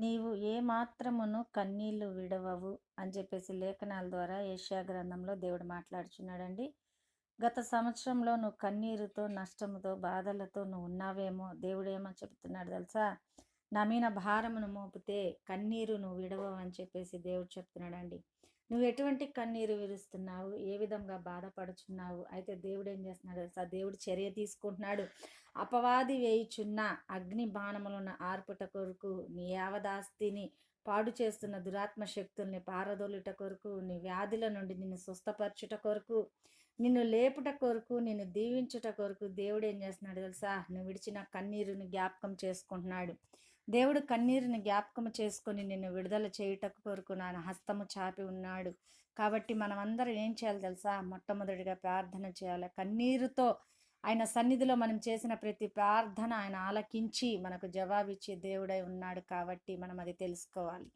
నీవు ఏ మాత్రమును కన్నీళ్ళు విడవవు అని చెప్పేసి లేఖనాల ద్వారా ఏషియా గ్రంథంలో దేవుడు మాట్లాడుచున్నాడండి. గత సంవత్సరంలో నువ్వు కన్నీరుతో నష్టముతో బాధలతో నువ్వు ఉన్నావేమో దేవుడు ఏమని చెప్తున్నాడు తెలుసా? నా మీద భారమును మోపితే కన్నీరు నువ్వు విడవవు అని చెప్పేసి దేవుడు చెప్తున్నాడండి. నువ్వు ఎటువంటి కన్నీరు విరుస్తున్నావు ఏ విధంగా బాధపడుచున్నావు? అయితే దేవుడు ఏం చేస్తున్నాడు తెలుసా? దేవుడు చర్య తీసుకుంటున్నాడు. అపవాది వేయుచున్న అగ్ని బాణములను ఆర్పుట కొరకు నీ యావదాస్తిని పాడు చేస్తున్న దురాత్మ శక్తుల్ని పారదోలుట కొరకు నీ వ్యాధుల నుండి నిన్ను స్వస్థపరచుట కొరకు నిన్ను లేపుట కొరకు నిన్ను దీవించుట కొరకు దేవుడు ఏం చేస్తున్నాడు తెలుసా? నువ్వు విడిచిన కన్నీరుని జ్ఞాపకం చేసుకుంటున్నాడు. దేవుడు కన్నీరుని జ్ఞాపకం చేసుకొని నిన్ను విడుదల చేయుట కొరకు నా హస్తము చాపి ఉన్నాడు. కాబట్టి మనం అందరం ఏం చేయాలి తెలుసా? మొట్టమొదటిగా ప్రార్థన చేయాలి. కన్నీరుతో ఆయన సన్నిధిలో మనం చేసిన ప్రతి ప్రార్థన ఆయన ఆలకించి మనకు జవాబిచ్చే దేవుడై ఉన్నాడు కాబట్టి మనం అది తెలుసుకోవాలి.